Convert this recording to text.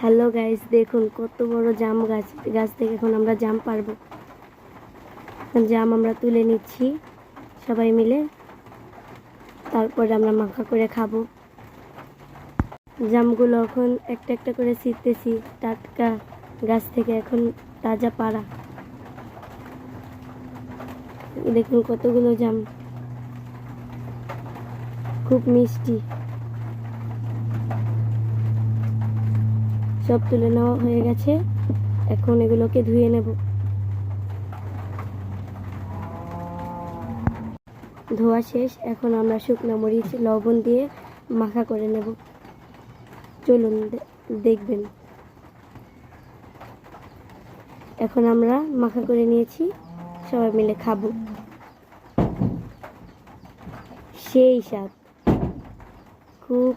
Hello guys, দেখুন কত বড় জাম গাছ। গাছ থেকে এখন আমরা জাম পারব। জাম আমরা তুলে নিচ্ছি সবাই মিলে। তারপরে আমরা মাখা করে খাব। জামগুলো এখন একটা একটা করে ছিঁড়তেছি টাটকা গাছ থেকে এখন তাজা পাড়া। দেখুন কতগুলো জাম। খুব মিষ্টি। সব তুলে নেওয়া হয়ে গেছে। এখন এগুলোকে ধুয়ে নেব। ধোয়া শেষ। এখন আমরা শুকনো মরিচ, লবণ দিয়ে মাখা করে নেব। চলুন দেখবেন। এখন আমরা মাখা করে নিয়েছি। সবাই মিলে খাব। সেই স্বাদ। খুব